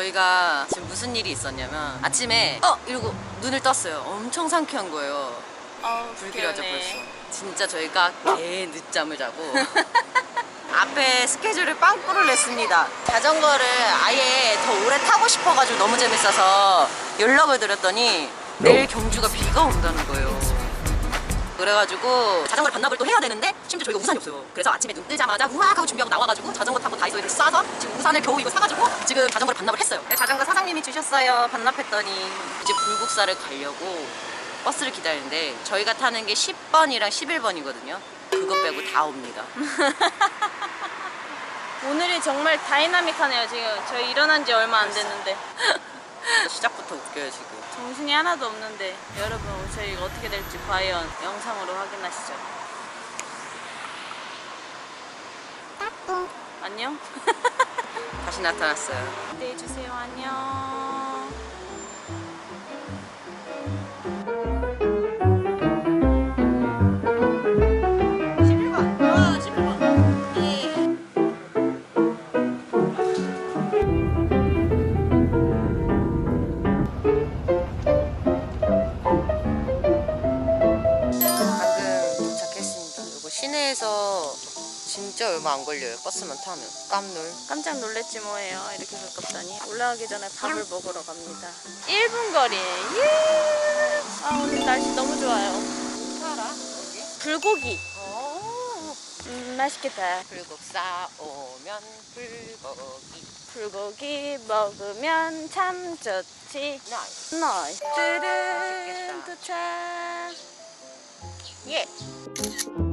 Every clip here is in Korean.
저희가 지금 무슨 일이 있었냐면 아침에 어 이러고 눈을 떴어요. 엄청 상쾌한 거예요. 아, 불길하죠 벌써. 진짜 저희가 개 늦잠을 자고 앞에 스케줄을 빵꾸를 냈습니다. 자전거를 아예 더 오래 타고 싶어가지고 너무 재밌어서 연락을 드렸더니 내일 경주가 비가 온다는 거예요. 그래가지고 자전거를 반납을 또 해야 되는데 심지어 저희가 우산이 없어요. 그래서 아침에 눈 뜨자마자 우악 하고 준비하고 나와가지고 자전거 타고 다이소에서 싸서 지금 우산을 겨우 이거 사가지고 지금 자전거를 반납을 했어요. 네, 자전거 사장님이 주셨어요. 반납했더니 이제 불국사를 가려고 버스를 기다리는데 저희가 타는 게 10번이랑 11번이거든요. 그거 빼고 다 옵니다. 오늘이 정말 다이나믹하네요. 지금 저희 일어난 지 얼마 안 됐는데 시작부터 웃겨요 지금. 정신이 하나도 없는데 여러분 저희가 어떻게 될지 과연 영상으로 확인하시죠. 안녕. 다시 나타났어요. 기대해 주세요. 안녕. 진짜 얼마 안 걸려요. 버스만 타면 깜놀. 깜짝 놀랬지 뭐예요. 이렇게 가깝다니. 올라가기 전에 밥을 먹으러 갑니다. 1분 거리. 예. 아 오늘 날씨 너무 좋아요. 살아 여기? 불고기. 어. 음 맛있겠다. 불국사 오면 불고기. 불고기 먹으면 참 좋지. 나이스. 나이스. 뚜른 맛있겠다. 도착. 예.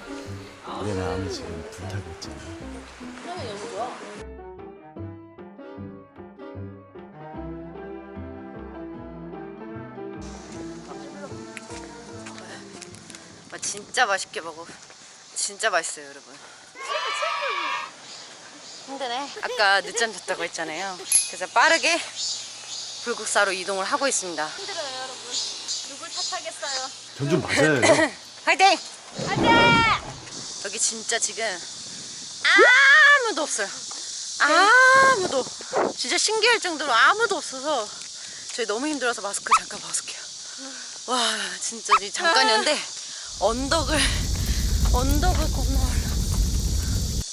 나요? 내 마음이 지금 불타고 있잖아. 향이 너무 좋아. 아, 진짜 맛있게 먹어. 진짜 맛있어요, 여러분. 힘드네. 아까 늦잠 잤다고 했잖아요. 그래서 빠르게 불국사로 이동을 하고 있습니다. 힘들어요 여러분. 누굴 탓하겠어요. 전 좀 맞아요. 이거. 화이팅! 여기 진짜 지금 아무도 없어요. 아무도. 진짜 신기할 정도로 아무도 없어서 저희 너무 힘들어서 마스크 잠깐 벗을게요. 와, 진짜 이 잠깐이었는데 언덕을 언덕을 건너 올라.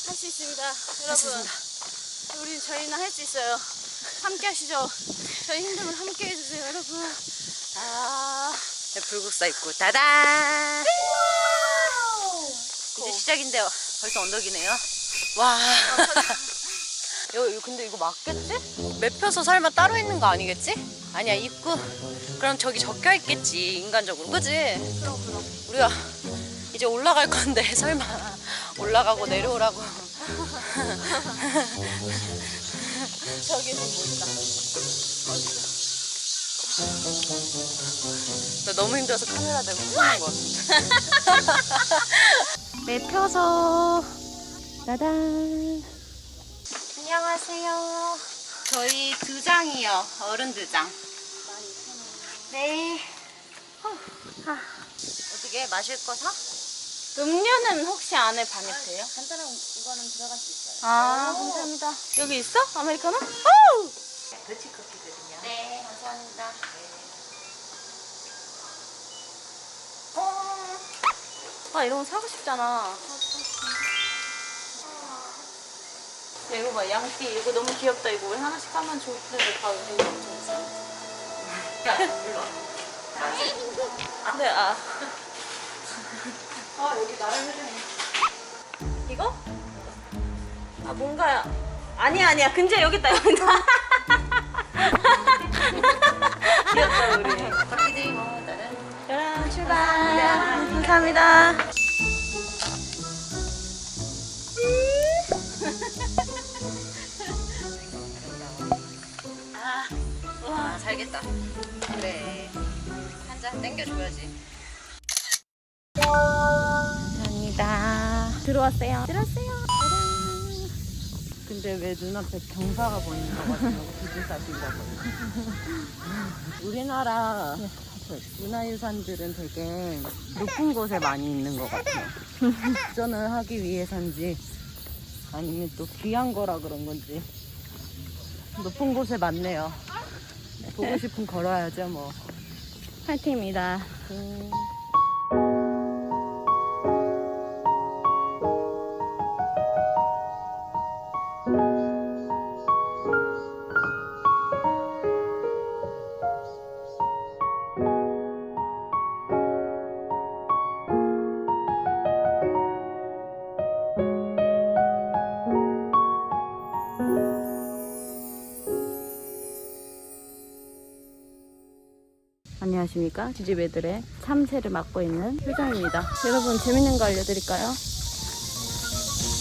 할수 있습니다 여러분. 우리 저희는 할 수 있어요. 함께 하시죠. 저희 힘들면 함께 해주세요 여러분. 아. 네, 불국사 있고 따단. 이제 시작인데요. 벌써 언덕이네요. 와. 여, 여, 근데 이거 맞겠지? 맵혀서 설마 따로 있는 거 아니겠지? 아니야 입구. 그럼 저기 적혀 있겠지 인간적으로, 그지? 그럼 그럼. 우리가 이제 올라갈 건데 설마 올라가고 내려오라고. 저기는 뭐 있다. 나 너무 힘들어서 카메라 대고 쓰는 거 같아. 맵혀서 따단. 안녕하세요. 저희 두 장이요. 어른 두 장. 네. 어, 아, 어떻게 마실 거 사? 음료는 혹시 안에 반입돼요? 간단한 이거는 들어갈 수 있어요. 아 감사합니다. 여기 있어? 아메리카노? 오! 커피거든요. 네, 감사합니다. 어. 아 이런 거 사고 싶잖아. 야, 이거 봐 양띠 이거 너무 귀엽다 이거 왜 하나씩 사면 좋을 텐데 다 의미 엄청 있어. 야, 일로 와. 네, 아 아, 여기 나를 흐르네. 이거? 아 뭔가 아니야 아니야 근데 여기 있다 여기 있다. 귀엽다 감사합니다. 아 맛있다. 그래. 한 잔 땡겨줘야지. 감사합니다. 들어왔어요. 들어왔어요. 근데 왜 눈앞에 경사가 보이는 것 같냐고 기분 따진다고. 우리나라 문화유산들은 되게 높은 곳에 많이 있는 것 같아요. 발전을 하기 위해서인지 아니면 또 귀한 거라 그런 건지 높은 곳에 많네요. 보고 싶으면 걸어야죠 뭐. 파이팅입니다. 음. 안녕하십니까. 지지배들의 참새를 맡고 있는 효정입니다. 여러분, 재밌는 거 알려드릴까요?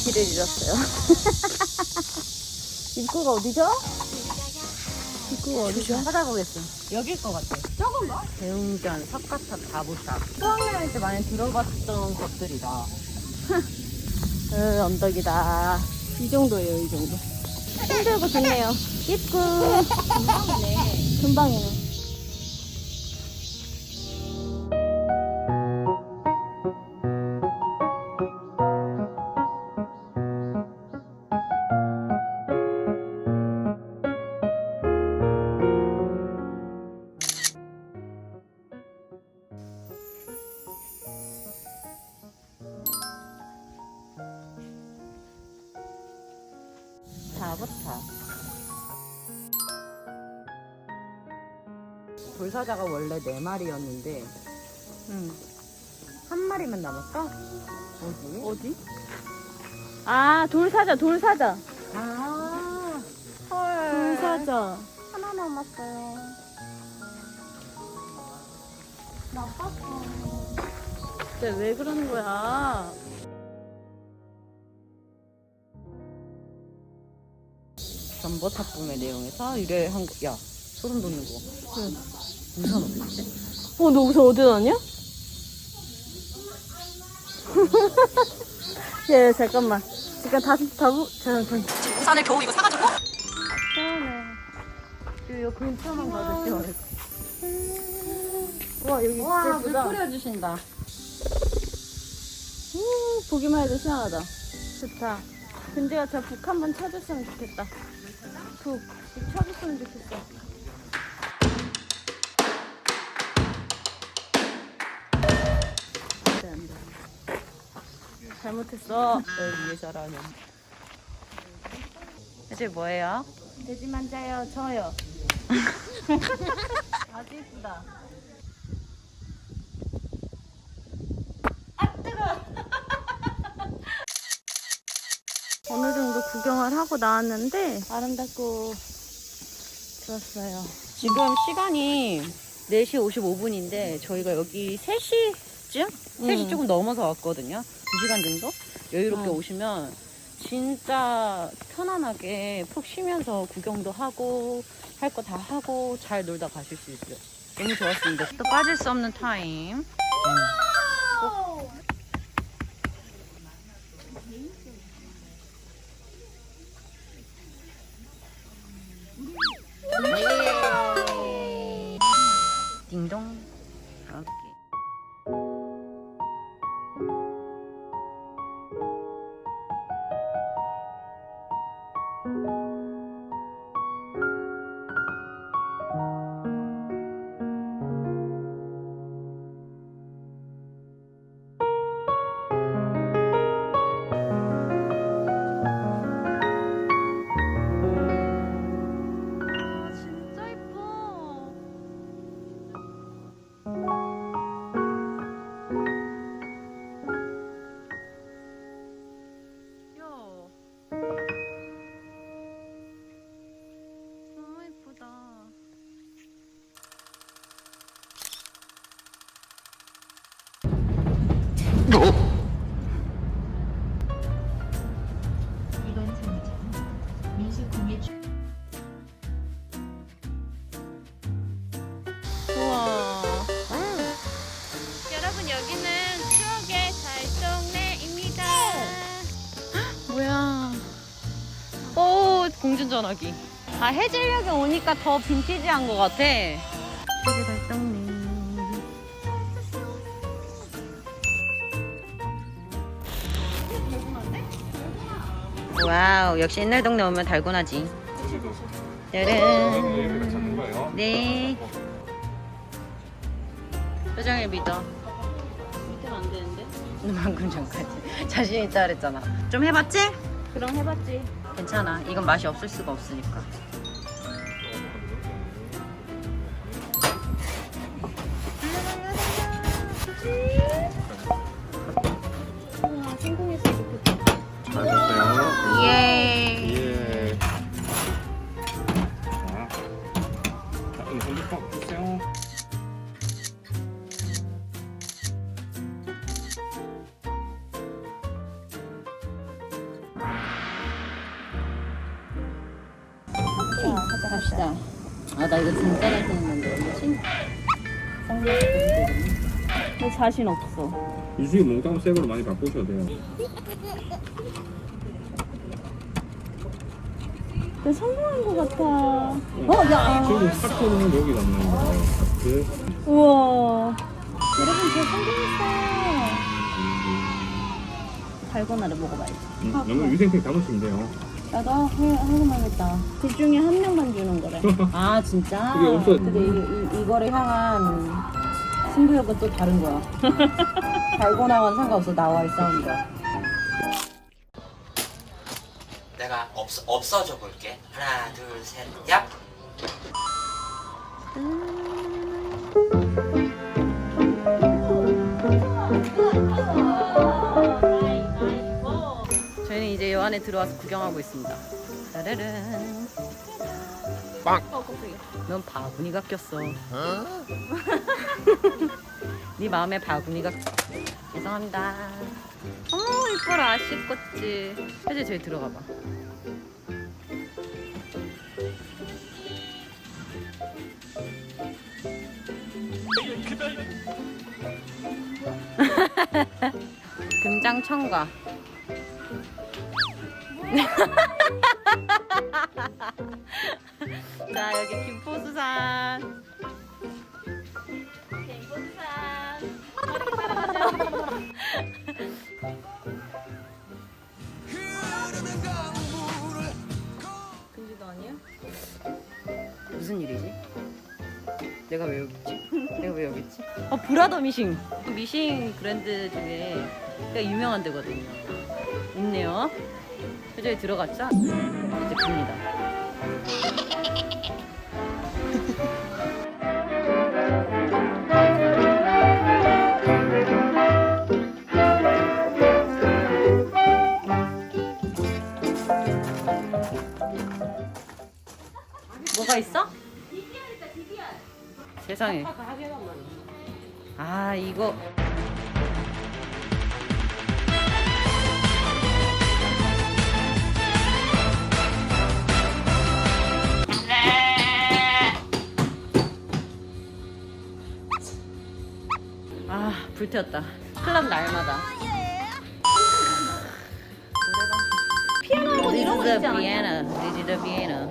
길을 잃었어요. 입구가 어디죠? 입구가 어디죠? 찾아보겠어요. 여길 것 같아. 저건가? 대웅전, 석가탑, 다보탑. 수학여행 때 많이 들어봤던 것들이다. 으, 언덕이다. 이 정도예요, 이 정도. 힘들고 좋네요. 입구. 금방이네. 금방이네. 다보탑. 돌사자가 원래 네 마리였는데 응. 한 마리만 남았어? 어디? 어디? 아, 돌사자, 돌사자. 아, 헐. 돌사자. 하나 남았어요. 진짜 왜 그러는 거야? 전보탑붐의 내용에서 유래한 거. 야, 소름 돋는 거. 응. 우선 어딨지? 어, 너 우선 어디 놨냐? 예, 잠깐만. 지금 다시 다부, 잠깐. 우산을 겨우 이거 사가지고? 처음에. 요 근처만 가도 시원해. 와, 여기 와, 물 예쁘다. 뿌려주신다. 음, 보기만 해도 시원하다. 좋다. 근데요, 저 북 한번 쳐줬으면 좋겠다. 북. 북 쳐줬으면 좋겠어. 안 돼, 안 돼. 잘못했어. 널 위해서라면. 이제 뭐예요? 돼지 만져요, 저요. 아주 예쁘다. 어느 정도 구경을 하고 나왔는데 아름답고 좋았어요. 지금 시간이 4시 55분인데 저희가 여기 3시쯤? 3시 음. 조금 넘어서 왔거든요. 2시간 정도? 여유롭게 음. 오시면 진짜 편안하게 푹 쉬면서 구경도 하고 할 거 다 하고 잘 놀다 가실 수 있어요. 너무 좋았습니다. 또 빠질 수 없는 타임. 딩 운전하기. 아 해질녘에 오니까 더 빈티지한 것 같아. 여기 달동네. 와우 역시 옛날 동네 오면 달고나지. 짜란. 네. 표정을 믿어. 믿으면 안 되는데? 방금 전까지 자신 있다 그랬잖아. 좀 해봤지? 그럼 해봤지. 괜찮아. 이건 맛이 없을 수가 없으니까. 내 자신 없어. 유식이 몽땅 새 거로 많이 바꾸셔도 돼요. 나 성공한 것 같아. 어, 야. 지금 카트는 여기 남는 거예요. 카트. 우와. 여러분, 저 성공했어요. 달고나를 먹어봐야지. 음, 너무 위생팩 담으시면 돼요. 나도 하- 하고만 했다. 둘 중에 한 명만 주는 거래. 아, 진짜? 그게 없어. 근데 이, 이, 이거를 향한 승부욕은 또 다른 거야. 달고 나와는 상관없어. 나와의 싸움이다. 내가 없, 없어져 볼게. 하나, 둘, 셋, 얍! 저희는 이제 요 안에 들어와서 구경하고 있습니다. 따르릉. 빵! 넌 바구니가 꼈어. 네 마음에 바구니가 죄송합니다. 어머 이뻐라 아씨꽃지. 혜지 저기 들어가 봐. 금장 청과 자 여기 김포수산 근지도 아니야? 무슨 일이지? 내가 왜 여기 있지? 내가 왜 여기 있지? 어 브라더 미싱 미싱 브랜드 중에 꽤 유명한 데거든요 있네요 저기 들어갔죠? 이제 봅니다 뭐가 있어? 세상에. 아 이거. 불태웠다. 클럽 날마다. 피아노 이런 거 있지? 비에나, This is the Vienna.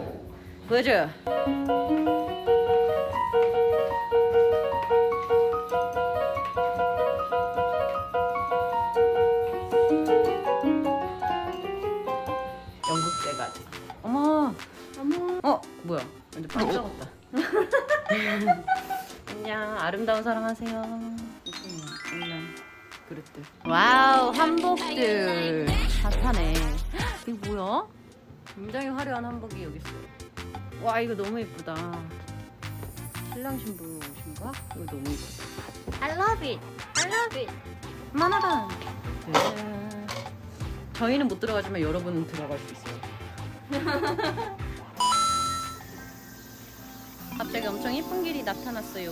보여줘요. 영국제가. 어머. 어머. 어 뭐야? 완전 빵 적었다. 안녕 아름다운 사랑 하세요. 그릇들. 와우 한복들 핫하네. 이게 뭐야? 굉장히 화려한 한복이 여기 있어요. 와 이거 너무 예쁘다. 신랑 신부 옷인가? 이거 너무 예쁘다. I love it. I love it. 만하다. 짜잔. 저희는 못 들어가지만 여러분은 들어갈 수 있어요. 갑자기 엄청 예쁜 길이 나타났어요.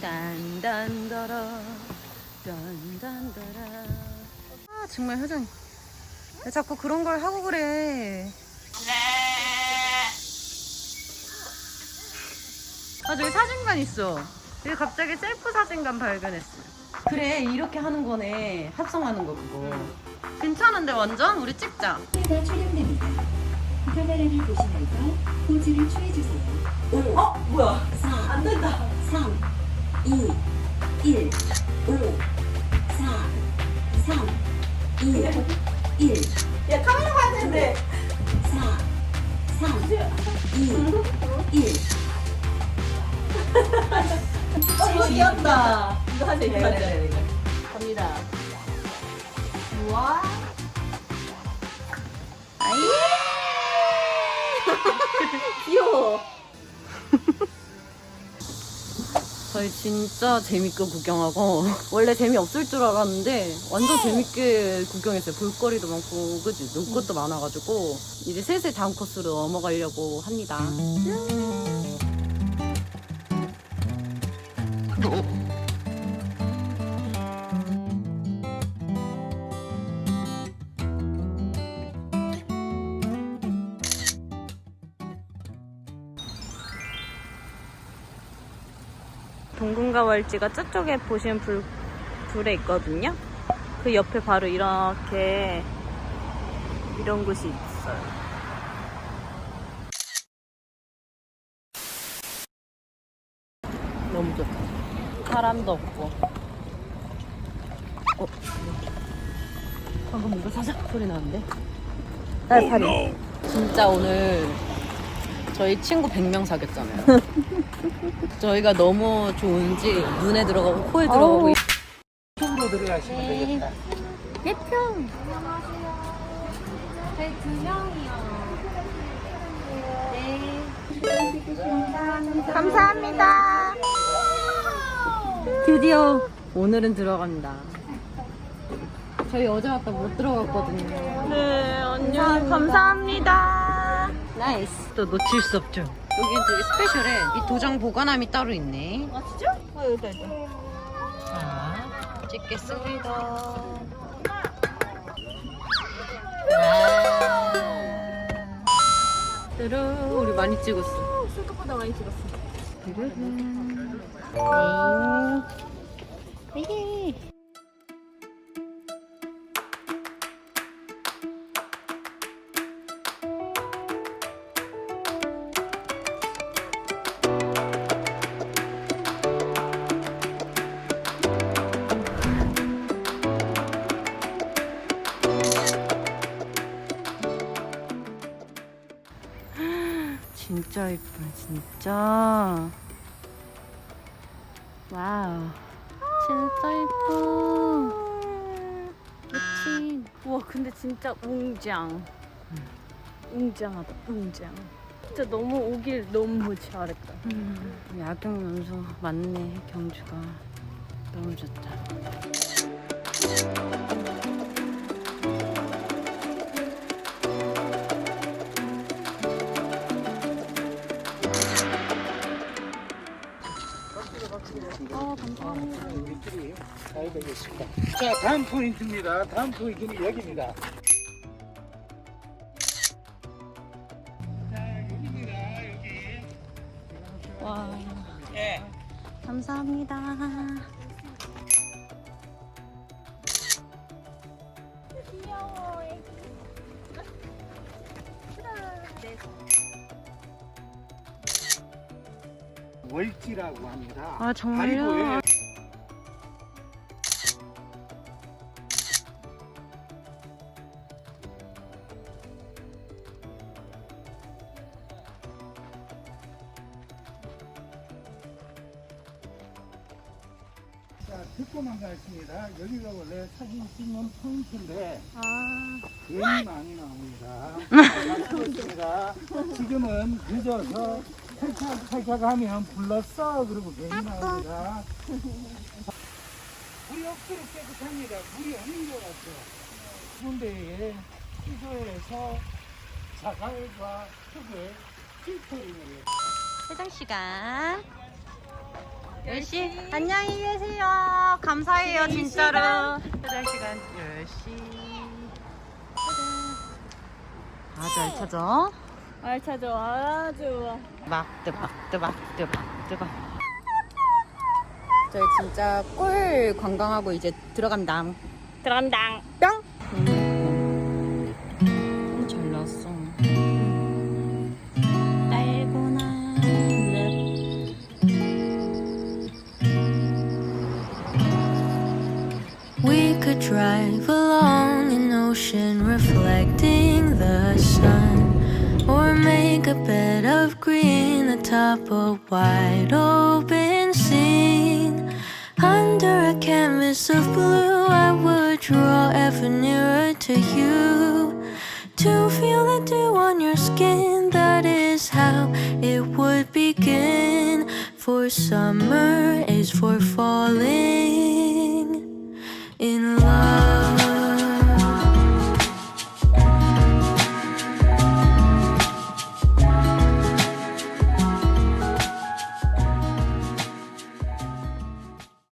딴딴더라, 딴딴더라. 아 정말 효정이. 왜 자꾸 그런 걸 하고 그래? 아 저기 사진관 있어. 여기 갑자기 셀프 사진관 발견했어. 그래 이렇게 하는 거네. 합성하는 거 그거. 괜찮은데 완전? 우리 찍자. 촬영됩니다. 카메라를 보시면서 포즈를 취해주세요. 5, 어 뭐야 4, 안 된다 3, 2, 1, 5, 4, 3, 2, 1, 야 카메라 봐야 되는데. 4, 3, 2, 1. 어 이거 귀엽다. 이거 하자 이거 하자 갑니다. 우와. 귀여워. 저희 진짜 재밌게 구경하고 원래 재미없을 줄 알았는데 완전 재밌게 구경했어요. 볼거리도 많고 그지? 놀 것도 많아가지고 이제 슬슬 다음 코스로 넘어가려고 합니다. 월지가 저쪽에 보시면 불, 불에 있거든요. 그 옆에 바로 이렇게 이런 곳이 있어요. 너무 좋다. 사람도 없고. 어? 방금 뭔가 사삭 소리 나는데? 딸파리. 진짜 오늘 저희 친구 100명 사귀었잖아요. 저희가 너무 좋은지 눈에 들어가고 코에 들어가고 쪽으로 들어가시면 되겠다. 감사합니다. 드디어 오늘은 들어간다. 저희 어제 왔다 못 들어갔거든요. 네, 안녕. 감사합니다. 나이스. 또 놓칠 수 없죠. 여기는 되게 스페셜해. 이 도장 보관함이 따로 있네. 아, 진짜? 아, 여기다, 있다. 자, 찍겠습니다. 우리 많이 찍었어. 생각보다 많이 찍었어. 네. 진 진짜. 와우. 진짜 예뻐. 그치. 우와 근데 진짜 웅장 웅장하다 웅장 진짜 너무 오길 너무 잘했다 야경 연수 맞네, 경주가. 너무 좋다. 자, 다음 포인트입니다. 다음 포인트는 여기입니다. 자, 여기입니다. 여기. 와. 예. 감사합니다. 월지라고 합니다. 아, 정말요? 다리보에 가겠습니다. 여기가 원래 사진 찍는 포인트인데, 괜히 많이 나옵니다. 그렇습니다. 지금은 늦어서 살짝 하면 불렀어. 그러고 괜히 나옵니다. 물이 억수로 깨끗합니다. 물이 없는 것 같죠. 군대에 시도에서 자갈과 흙을 필터링을 해요. 세정 시간. 10시. 안녕히 계세요. 감사해요, 진짜로. 세정 시간 10시. 아주 알차죠? 알차죠 아주 막 뜨박 뜨박 뜨박 뜨박. 저희 진짜 꿀 관광하고 이제 들어갑니다. 들어간당 drive along an ocean reflecting the sun. Or make a bed of green atop a wide open scene. Under a canvas of blue, I would draw ever nearer to you. To feel the dew on your skin, that is how it would begin. For summer is for falling.